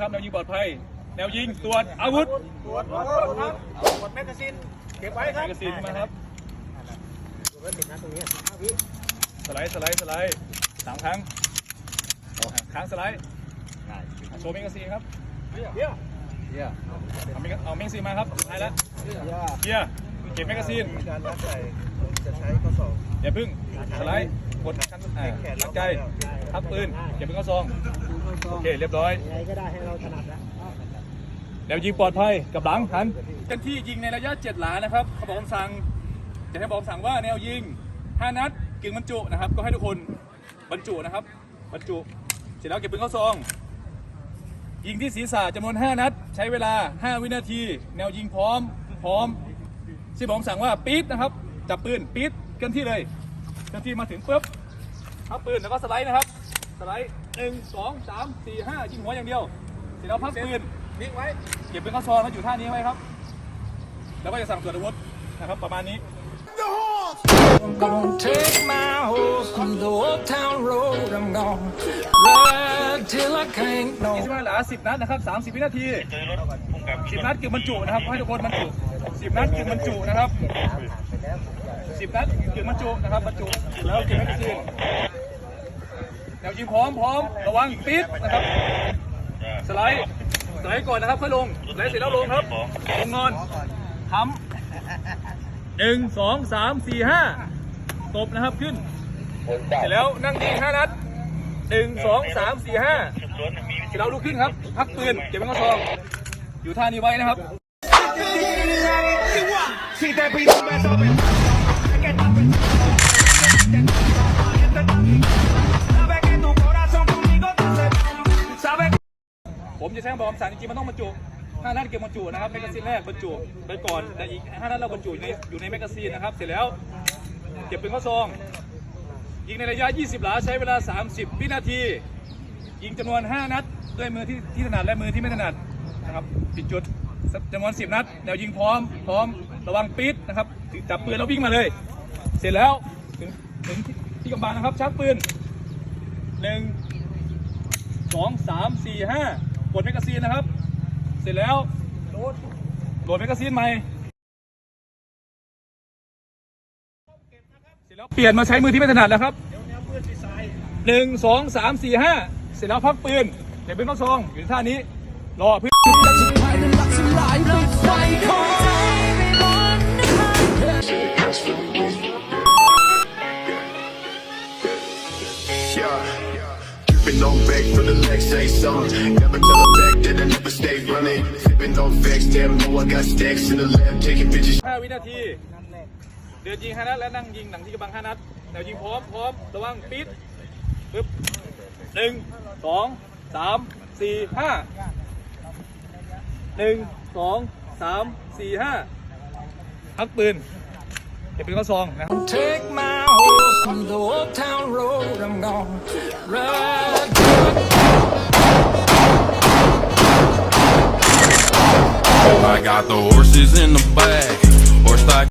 ครับแนวยิงปลอดภัย แนวยิงตรวจอาวุธตรวจตรวจครับตรวจแมกกาซีนเก็บไว้คแมรับกกาซีนมาครับตรวจไว้ติดนะตรงนี้ห้าวิสไลด์สไลด์สไลด์สามครั้งอะครั้งสไลด์โชว์แมกกาซีนครับเดี๋ยวเอาแมกกาเอาแมกกาซีนมาครับสุดท้ายแล้วเดี๋ยวเกียร์เก็บแมกกาซีนมีการรัดใส่ผมจะใช้ข้อศอกอย่าพึ่งสไลด์กดคันอ่าตั้งใจทับปืนเก็บเป็นข้อซอง โอเคเรียบร้อย ยังไงก็ได้ให้เราถนัดนะแนวยิงปลอดภัยกับหลังหันกันที่ยิงในระยะ 7 หลานะครับเขาบอกคำสั่งจะให้บอกคำสั่งว่าแนวยิง 5 นัดกึ่งบรรจุนะครับ ก็ให้ทุกคนบรรจุนะครับ บรรจุ เสร็จแล้วเก็บปืนเข้าซอง ยิงที่ศีรษะจำนวน 5 นัด ใช้เวลา 5 วินาที แนวยิงพร้อม พร้อมที่บอกคำสั่งว่าปี๊ดนะครับ จับปืนปี๊ดเคลื่อนที่เลยเคลื่อนที่มาถึงปุ๊บพับปืนแล้วก็สไลด์นะครับ สไลด์หนึ่งสองสามสี่ห้ายิงหัวอย่างเดียว เสร็จแล้วพักปืนนิ่งไว้ เก็บเป็นข้อซองแล้วอยู่ท่านี้ไว้ครับ แล้วก็จะสั่งตรวจอาวุธนะครับประมาณนี้ I'm gonna take my horse to the old town road. I'm gonna ride till I can't no 25หลา10นัดนะครับ30วินาที10นัดเก็บบรรจุนะครับให้ทุกคนบรรจุ10นัดเก็บบรรจุนะครับ10นัดเก็บบรรจุนะครับบรรจุแล้วเก็บแมกกาซีน แนวยิงพร้อมพร้อมระวังปิดนะครับ สไลด์สไลด์ก่อนนะครับค่อยลงสไลด์เสร็จแล้วลงครับลงนอนทำหนึ่งสองสามสี่ห้าตบนะครับขึ้น เสร็จแล้วนั่งยิงห้านัดหนึ่งสองสามสี่ห้าเสร็จแล้วลุกขึ้นครับ พักปืนเก็บไว้ข้อซองอยู่ท่านี้ไว้นะครับ จะใช้คำบอกสั่งจริงๆมันต้องบรรจุห้านัดเก็บบรรจุนะครับแมกกาซีนแรกบรรจุไปก่อนแต่อีกห้านัดเราบรรจุอยู่ในอยู่ในแมกกาซีนนะครับ เสร็จแล้วเก็บเป็นข้อซองยิงในระยะ 20 หลาใช้เวลา 30 วินาที ยิงจำนวน 5 นัดด้วยมือที่ที่ถนัดและมือที่ไม่ถนัดนะครับปิดจุดจำนวน 10 นัดแนวยิงพร้อมพร้อมระวังปิดนะครับจับปืนแล้ววิ่งมาเลย เสร็จแล้วถึงถึงที่กำบังนะครับชักปืนหนึ่งสองสามสี่ห้า ดแมกกาซีนนะครับ เสร็จแล้วโหลดโหลดแมกกาซีนใหม่เสร็จแล้วเปลี่ยนมาใช้มือที่ไม่ถนัดแล้วครับหนึ่งสองสามสี่ห้าเสร็จแล้วพักปืนเก็บเป็นข้อซองอยู่ท่านี้ รอเพื่อน Yeah. Dripping on back for the legs, say something. Never tell a back that I never stay running. Sipping on facts, damn, know I got stacks in the lab, taking pictures. ห้าวินาที เดินยิงห้านัด และนั่งยิงหลังที่กำบังห้านัดแนวยิงพร้อมพร้อมระวังปิดปึ๊บหนึ่งสองสามสี่ห้าหนึ่งสองสามสี่ห้าพักปืนเก็บเป็นข้อซองนะครับ Take my horse to the old town road. I'm gonna ride I got the horses in the back,